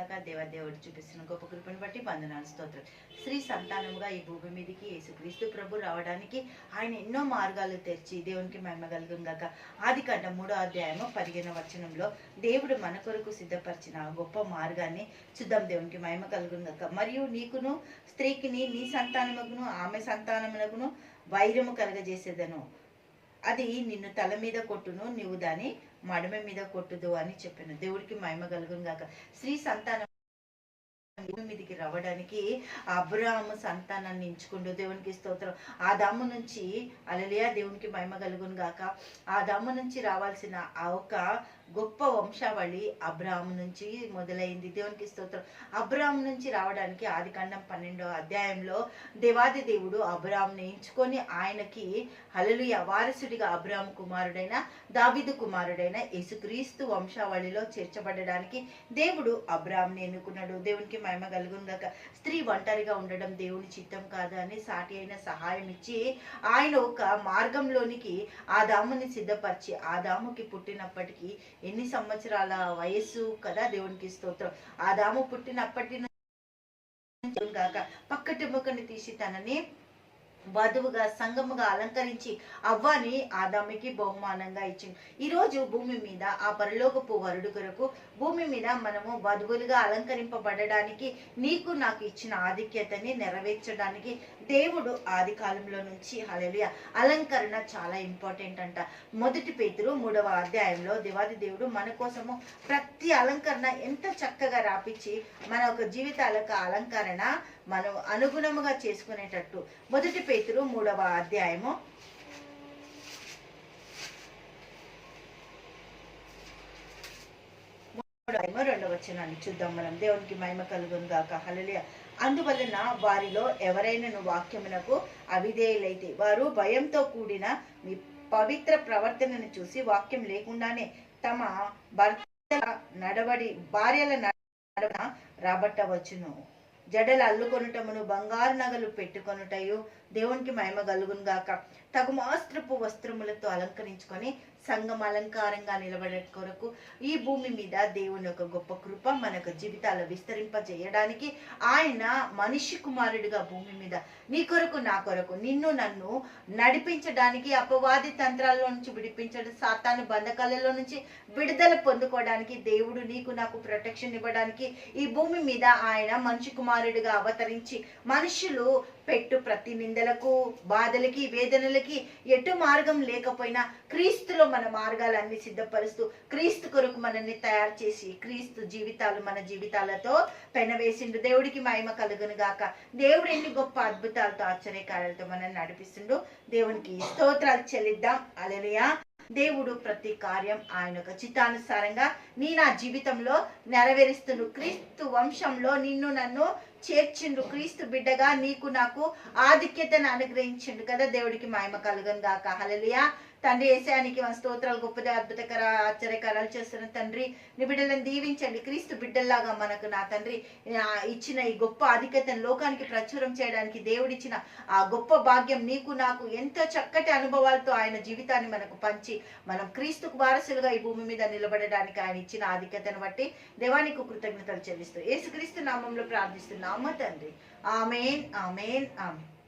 గాక దేవదేవుడు చూపిస్తున్న గొప్ప కృపను బట్టి వందనాలు స్తోత్రం శ్రీ సంతానముగా ఈ భూమి మీదకి యేసుక్రీస్తు ప్రభు రావడానికి ఆయన ఎన్నో మార్గాలు తెరిచి దేవునికి మహిమ కలుగుం గాక. ఆది కంట మూడో అధ్యాయము పదిహేను వచనంలో దేవుడు మన కొరకు సిద్ధపరిచిన గొప్ప మార్గాన్ని చూద్దాం దేవునికి మహిమ కలుగుం గాక. మరియు నీకును స్త్రీకిని నీ సంతానముకును ఆమె సంతానమునకును వైరము కలగజేసేదను. అది నిన్ను తల మీద కొట్టును నీవు దాని మడమ మీద కొట్టుదు అని చెప్పాను. దేవుడికి మహిమ కలుగును గాక. స్త్రీ సంతానం భూమి మీదకి రావడానికి అబ్రాహము సంతానాన్ని ఎంచుకుంటూ దేవునికి స్తోత్రం. ఆ దమ్ము నుంచి అలలియా దేవునికి మహిమ కలుగును గాక. ఆ దమ్ము నుంచి రావాల్సిన ఆ ఒక గొప్ప వంశావళి అబ్రాహం నుంచి మొదలైంది. దేవునికి స్తోత్రం. అబ్రాహం నుంచి రావడానికి ఆదికాండం పన్నెండో అధ్యాయంలో దేవాది దేవుడు అబ్రాహంని ఎంచుకొని ఆయనకి హలలుయ వారసుడిగా అబ్రాహం కుమారుడైన దావిదు కుమారుడైన యేసుక్రీస్తు వంశావళిలో చేర్చబడడానికి దేవుడు అబ్రాహంని ఎన్నుకున్నాడు. దేవునికి మహిమ కలుగుందాక స్త్రీ ఒంటరిగా ఉండడం దేవుని చిత్తం కాదు అని సాటి అయిన సహాయం ఇచ్చి ఆయన ఒక మార్గంలోనికి ఆ దాముని సిద్ధపరిచి ఆ దాముకి పుట్టినప్పటికీ ఎన్ని సంవత్సరాల వయస్సు కదా దేవునికి స్తోత్రం. ఆ దాము పుట్టినప్పటి నుంచి కాక పక్కటి ముక్కని తీసి తనని వధువుగా సంగముగా అలంకరించి అవ్వాని ఆదామికి బహుమానంగా ఇచ్చింది ఈరోజు భూమి మీద ఆ పరలోకపు వరుడు కొరకు భూమి మీద మనము వధువులుగా అలంకరింపబడడానికి నీకు నాకు ఇచ్చిన ఆధిక్యతని నెరవేర్చడానికి దేవుడు ఆది కాలంలో నుంచి హలలియ అలంకరణ చాలా ఇంపార్టెంట్ అంట. మొదటి పేతురు మూడవ అధ్యాయంలో దేవాది దేవుడు మన కోసము ప్రతి అలంకరణ ఎంత చక్కగా రాపిచ్చి మన యొక్క జీవితాలకు అలంకరణ మనం అనుగుణముగా చేసుకునేటట్టు. మొదటి పేతురు మూడవ అధ్యాయము. మూడవ రెండవ వచనాన్ని చూద్దాం మనం. దేవునికి మహిమ కలుగును గాక. అందువలన వారిలో ఎవరైనా వాక్యమునకు అవిధేయులైతే వారు భయంతో కూడిన మీ పవిత్ర ప్రవర్తనను చూసి వాక్యం లేకుండానే తమ భర్తల నడవడి భార్యల నడవన రాబట్టవచ్చును జడలు అల్లుకొనుటమును బంగారు నగలు పెట్టుకొనుటయు దేవునికి మహిమ గలుగును గాక తగు మాస్త్రపు వస్త్రములతో అలంకరించుకొని సంఘం అలంకారంగా నిలబడే కొరకు ఈ భూమి మీద దేవుని యొక్క గొప్ప కృప మనకు జీవితాలు విస్తరింపజేయడానికి ఆయన మనిషి కుమారుడిగా భూమి మీద నీ కొరకు నా కొరకు నిన్ను నన్ను నడిపించడానికి అపవాది తంత్రాల్లో నుంచి విడిపించడం సాతాను బంధకాలలో నుంచి విడుదల పొందుకోవడానికి దేవుడు నీకు నాకు ప్రొటెక్షన్ ఇవ్వడానికి ఈ భూమి మీద ఆయన మనిషి కుమారుడిగా అవతరించి మనుషులు పెట్టు ప్రతి నిందలకు బాధలకి వేదనలకి ఎటు మార్గం లేకపోయినా క్రీస్తులో మన మార్గాలన్నీ సిద్ధపరుస్తూ క్రీస్తు కొరకు మనల్ని తయారు చేసి క్రీస్తు జీవితాలు మన జీవితాలతో పెనవేసిండు. దేవుడికి మహిమ కలుగును గాక. దేవుడు ఎన్ని గొప్ప అద్భుతాలతో ఆశ్చర్యకారాలతో మనల్ని నడిపిస్తుండు. దేవునికి స్తోత్రాలు చెల్లిద్దాం. అలలియా దేవుడు ప్రతి కార్యం ఆయన యొక్క చిత్తానుసారంగా నీ నా జీవితంలో నెరవేరుస్తును క్రీస్తు వంశంలో నిన్ను నన్ను చేర్చిండు క్రీస్తు బిడ్డగా నీకు నాకు ఆధిక్యతను అనుగ్రహించిండు కదా. దేవుడికి మాయమ కలుగను గాక. హలలియా తండ్రి ఏసానికి మన స్తోత్రాలు గొప్పది అద్భుతకర ఆశ్చర్యకరాలు చేస్తున్న తండ్రి. నీ బిడ్డలను దీవించండి. క్రీస్తు బిడ్డల్లాగా మనకు నా తండ్రి ఇచ్చిన ఈ గొప్ప ఆధిక్యతను లోకానికి ప్రచురం చేయడానికి దేవుడిచ్చిన ఆ గొప్ప భాగ్యం నీకు నాకు ఎంతో చక్కటి అనుభవాలతో ఆయన జీవితాన్ని మనకు పంచి మనం క్రీస్తుకు వారసులుగా ఈ భూమి మీద నిలబడడానికి ఆయన ఇచ్చిన ఆధిక్యతను బట్టి దేవానికి కృతజ్ఞతలు చెల్లిస్తూ ఏసుక్రీస్తు నామంలో నామ తండ్రి. Amen amen amen.